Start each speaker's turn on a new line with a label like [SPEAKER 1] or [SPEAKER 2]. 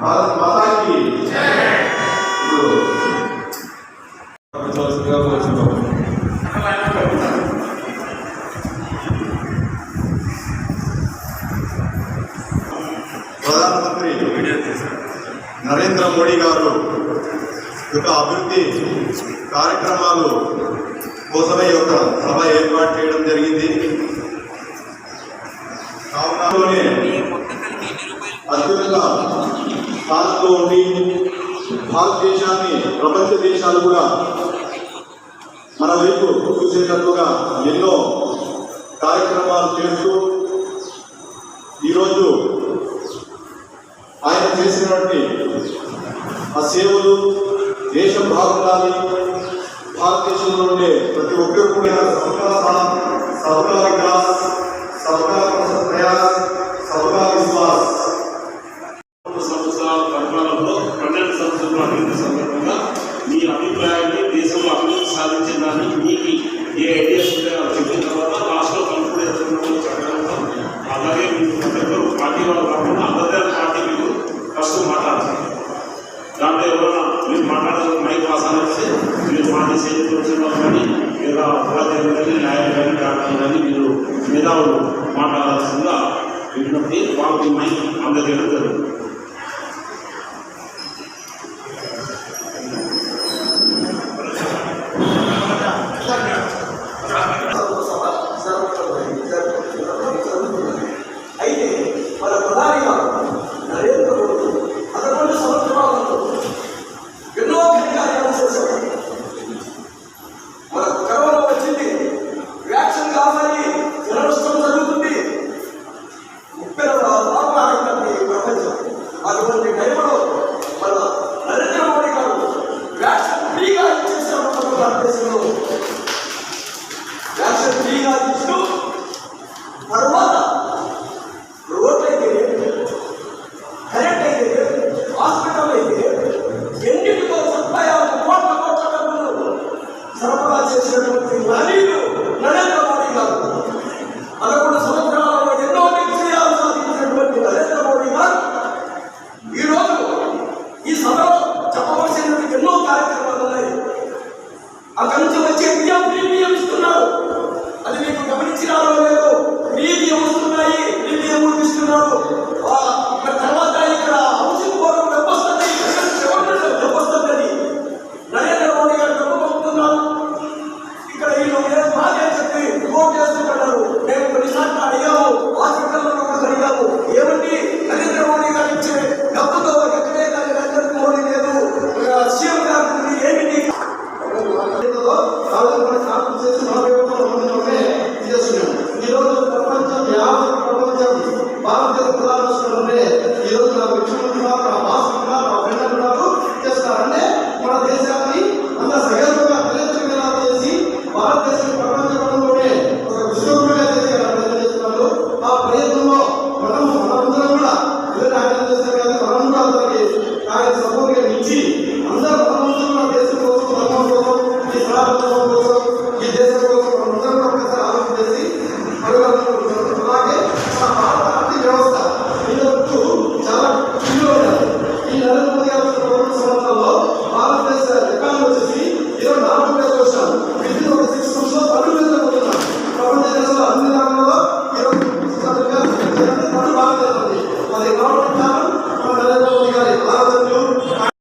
[SPEAKER 1] భారత్ మాతాకి ఇప్పుడు
[SPEAKER 2] పంపించవలసిందిగా కోరుచున్నాము.
[SPEAKER 1] ప్రధానమంత్రి నరేంద్ర మోడీ గారు యొక్క అభివృద్ధి కార్యక్రమాలు కోసమే యొక్క సభ ఏర్పాటు చేయడం జరిగింది. స్థానంలో ఉండి భారతదేశాన్ని ప్రపంచ దేశాలు కూడా మన వైపు చూసేటట్లుగా ఎన్నో కార్యక్రమాలు చేస్తూ ఈరోజు ఆయన చేసినటువంటి ఆ సేవలు దేశం బాగుండాలి భారతదేశంలో ఉండే ప్రతి ఒక్కరు కూడా సబ్కా సాథ్
[SPEAKER 3] మీ దేశంలో అభివృద్ధి సాధించడానికి మీకు ఏ ఐడియాస్ ఉంటాయో చెప్పిన తర్వాత లాస్ట్లో కలుపుడు చెప్పడంతో అలాగే మీకు ప్రతి ఒక్కరు పార్టీ వాళ్ళు కాకుండా అందరి పార్టీ మీకు ఫస్ట్ మాట్లాడాలి. దాంట్లో ఎవరైనా మీరు మాట్లాడాలి మైక్ పాసాలు వస్తే మీరు పార్టీ సైనికులు కానీ లేదా ఉపాధ్యాయులు కానీ న్యాయాలు కానీ డాక్టర్లు కానీ మీరు మేధావులు మాట్లాడాల్సిందిగా విజ్ఞప్తి వాళ్ళకి మైక్ అందజేయడం జరుగుతుంది.
[SPEAKER 4] భారతదేశంలో వ్యాక్సిన్ ఫ్రీగా ఇస్తూ తర్వాత రోడ్లు అయితే కరెంట్ అయితే హాస్పిటల్ అయితే ఎన్నిటితో సదుపాయాలు కోట్ల కోట్ల డబ్బులు సరఫరా చేసినటువంటి నవీను నరేంద్ర మోడీ గారు. పదకొండు సపోర్ట్గా ఇచ్చి అందరూ మన కోసం దేశం కోసం మన కోసం ఈ సమాజం కోసం